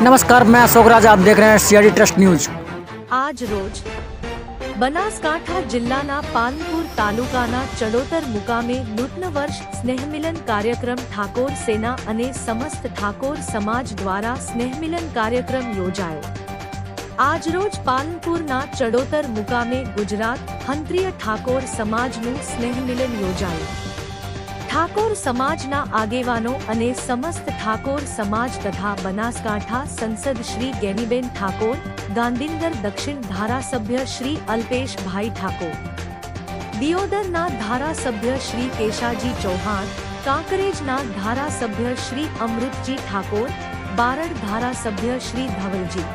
नमस्कार मैं अशोक राज आप देख रहे हैं सीआरडी ट्रस्ट न्यूज આજ રોજ બનાસકાંઠા જિલ્લાના પાલનપુર તાલુકાના ચડોતર મુકામે નૂતન વર્ષ સ્નેહમિલન કાર્યક્રમ ઠાકોર સેના અને સમસ્ત ઠાકોર સમાજ દ્વારા સ્નેહમિલન કાર્યક્રમ યોજાયો આજરોજ પાલનપુરના ચડોતર મુકામે ગુજરાત હંત્રીય ઠાકોર સમાજનું સ્નેહમિલન યોજાયું ઠાકોર સમાજના આગેવાનો અને સમસ્ત ઠાકોર સમાજ તથા બનાસકાંઠા સંસદ શ્રી ગેનીબેન ઠાકોર, ગાંધીનગર દક્ષિણ ધારાસભ્ય શ્રી અલ્પેશભાઈ ઠાકોર, દિયોદરના ધારાસભ્ય શ્રી કેશાજી ચૌહાણ, કાંકરેજના ધારાસભ્ય શ્રી અમૃતજી ઠાકોર, બારડ ધારાસભ્ય શ્રી ધવલજી.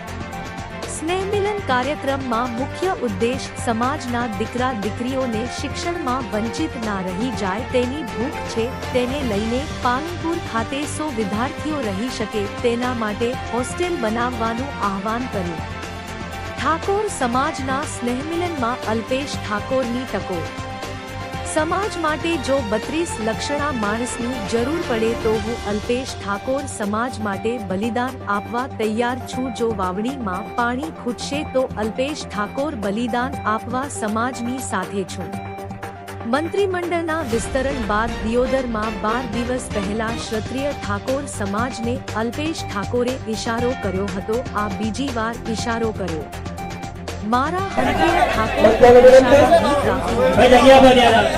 સ્નેહમિલન કાર્યક્રમમાં મુખ્ય ઉદ્દેશ સમાજના દીકરા દીકરીઓને શિક્ષણમાં વંચિત ના રહી જાય તેની ભૂખ છે, તેને લઈને પાલનપુર ખાતે સો વિદ્યાર્થીઓ રહી શકે તેના માટે હોસ્ટેલ બનાવવાનું આહવાન કર્યું. ઠાકોર સમાજના સ્નેહમિલનમાં અલ્પેશ ઠાકોરની ટકોર સમાજ માટે જો બત્રીસ લક્ષણા માણસની જરૂર પડે તો હું અલ્પેશ ઠાકોર સમાજ માટે બલિદાન આપવા તૈયાર છું. જો વાવણીમાં પાણી ખૂટશે તો અલ્પેશ ઠાકોર બલિદાન આપવા સમાજની સાથે છું. મંત્રીમંડળના વિસ્તરણ બાદ દિયોદરમાં બાર દિવસ પહેલા ક્ષત્રિય ઠાકોર સમાજને અલ્પેશ ઠાકોરે ઇશારો કર્યો હતો. આ બીજી વાર ઇશારો કર્યો. મારા હરકીય Thakor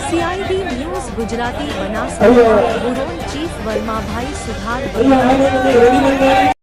CID news Gujarati Banaskantha chief વર્માભાઈ સુથાર